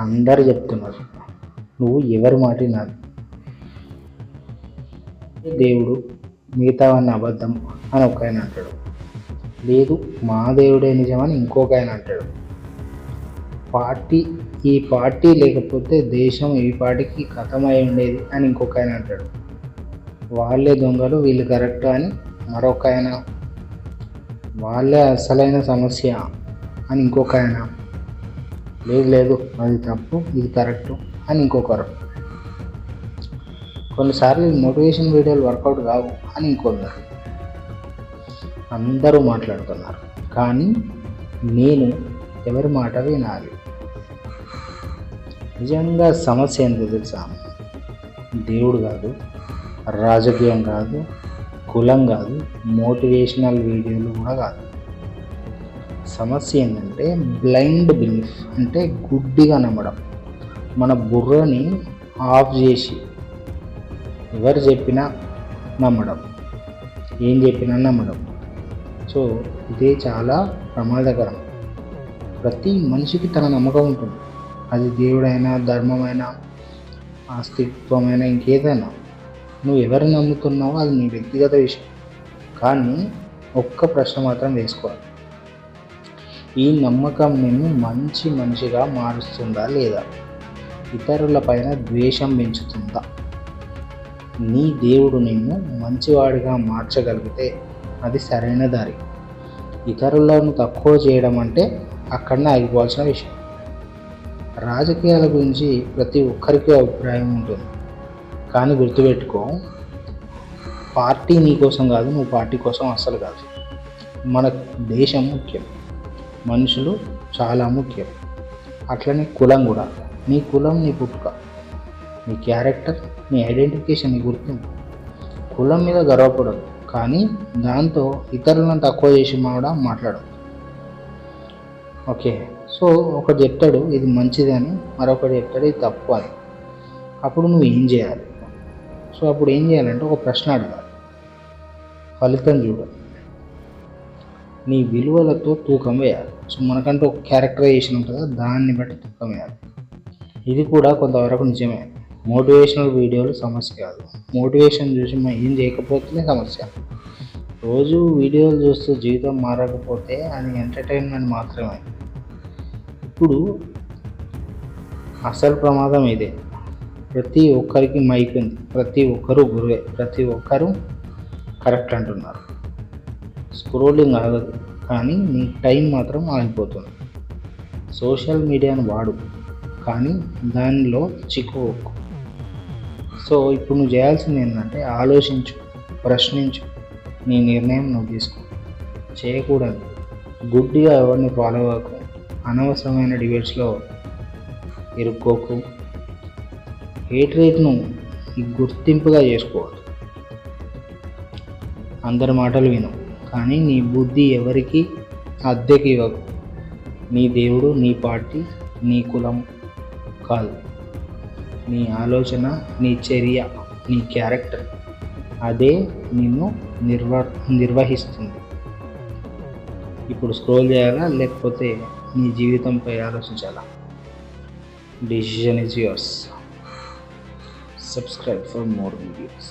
అందరు చెప్తున్నారు. నువ్వు ఎవరి మాట నాది దేవుడు మిగతావన్నీ అబద్ధం అని ఒక ఆయన అంటాడు. లేదు మా దేవుడే నిజమని ఇంకొక ఆయన అంటాడు. పార్టీ ఈ పార్టీ లేకపోతే దేశం ఈ పార్టీకి కథమై ఉండేది అని ఇంకొక ఆయన అంటాడు. వాళ్ళే దొంగలు వీళ్ళు కరెక్ట్ అని మరొక ఆయన. వాళ్ళే అసలైన సమస్య అని ఇంకొక ఆయన. లేదు లేదు. అది తప్పు ఇది కరెక్ట్ అని ఇంకొకరు. కొన్నిసార్లు మోటివేషన్ వీడియోలు వర్కౌట్ కావు అని ఇంకొందరు. అందరూ మాట్లాడుతున్నారు. కానీ నేను ఎవరి మాట వినాలి? నిజంగా సమస్య ఏంటో తెలుసా? దేవుడు కాదు రాజకీయం కాదు కులం కాదు మోటివేషనల్ వీడియోలు కూడా కాదు. సమస్య ఏంటంటే బ్లైండ్ బిలీఫ్ అంటే గుడ్డిగా నమ్మడం. మన బుర్రని ఆఫ్ చేసి ఎవరు చెప్పినా నమ్మడం. ఏం చెప్పినా నమ్మడం. సో ఇదే చాలా ప్రమాదకరం. ప్రతి మనిషికి తన నమ్మకం ఉంటుంది. అది దేవుడైనా ధర్మమైనా ఆస్తిత్వమైనా ఇంకేదైనా. నువ్వు ఎవరు నమ్ముతున్నావో అది నీ వ్యక్తిగత విషయం. కానీ ఒక్క ప్రశ్న మాత్రం వేసుకోవాలి. ఈ నమ్మకం నిన్ను మంచి మనిషిగా మారుస్తుందా లేదా? ఇతరుల పైన ద్వేషం పెంచుతుందా? నీ దేవుడు నిన్ను మంచివాడిగా మార్చగలిగితే అది సరైన దారి. ఇతరులను తక్కువ చేయడం అంటే అక్కడనే ఆగిపోవాల్సిన విషయం. రాజకీయాల గురించి ప్రతి ఒక్కరికి అభిప్రాయం ఉంటుంది. కానీ గుర్తుపెట్టుకో పార్టీ నీ కోసం కాదు నువ్వు పార్టీ కోసం అస్సలు కాదు. మన దేశం ముఖ్యం. మనుషులు చాలా ముఖ్యం. అట్లనే కులం కూడా. నీ కులం నీ పుట్టుక. నీ క్యారెక్టర్ నీ ఐడెంటిఫికేషన్ నీ గుర్తింపు. కులం మీద గర్వపడదు కానీ దాంతో ఇతరులను తక్కువ చేసి మావడం మాట్లాడదు ఓకే. సో ఒకటి చెప్తాడు ఇది మంచిది అని. మరొకటి చెప్తాడు ఇది తప్పు అని. అప్పుడు నువ్వు ఏం చేయాలి? సో అప్పుడు ఏం చేయాలంటే ఒక ప్రశ్న అడగాలి. ఫలితం చూడాలి. నీ విలువలతో తూకం వేయాలి. సో మనకంటూ ఒక క్యారెక్టరైజేషన్ ఉంటుంది? కదా దాన్ని బట్టి తూకం వేయాలి. ఇది కూడా కొంతవరకు నిజమే. మోటివేషనల్ వీడియోలు సమస్య కాదు. మోటివేషన్ చూసి మనం ఏం చేయకపోతేనే సమస్య. రోజు వీడియోలు చూస్తూ జీవితం మారకపోతే అది ఎంటర్టైన్మెంట్ మాత్రమే. ఇప్పుడు అసలు ప్రమాదం ఇదే. ప్రతి ఒక్కరికి మైక్ ఉంది. ప్రతి ఒక్కరు గురువే. ప్రతి ఒక్కరు కరెక్ట్ అంటున్నారు. స్క్రోలింగ్ ఆగదు. కానీ నీ టైం మాత్రం ఆగిపోతుంది. సోషల్ మీడియాను వాడు. కానీ దానిలో చిక్కుకోకు సో ఇప్పుడు నువ్వు చేయాల్సింది ఏంటంటే ఆలోచించు ప్రశ్నించు. నీ నిర్ణయం నువ్వు తీసుకో. చేయకూడదు. గుడ్డిగా ఎవరిని ఫాలో అవ్వకు. అనవసరమైన డిబేట్స్లో ఇరుక్కోకు. హేట్ రేట్ను గుర్తింపుగా చేసుకోవద్దు. అందరి మాటలు విను. కానీ నీ బుద్ధి ఎవరికి అద్దెకి ఇవ్వకు నీ దేవుడు నీ పార్టీ నీ కులం కాదు. నీ ఆలోచన నీ చర్య నీ క్యారెక్టర్ అదే నిన్ను నిర్వ నిర్వహిస్తుంది. ఇప్పుడు స్క్రోల్ చేయాలా లేకపోతే నీ జీవితంపై ఆలోచించాలా? Decision is yours subscribe for more videos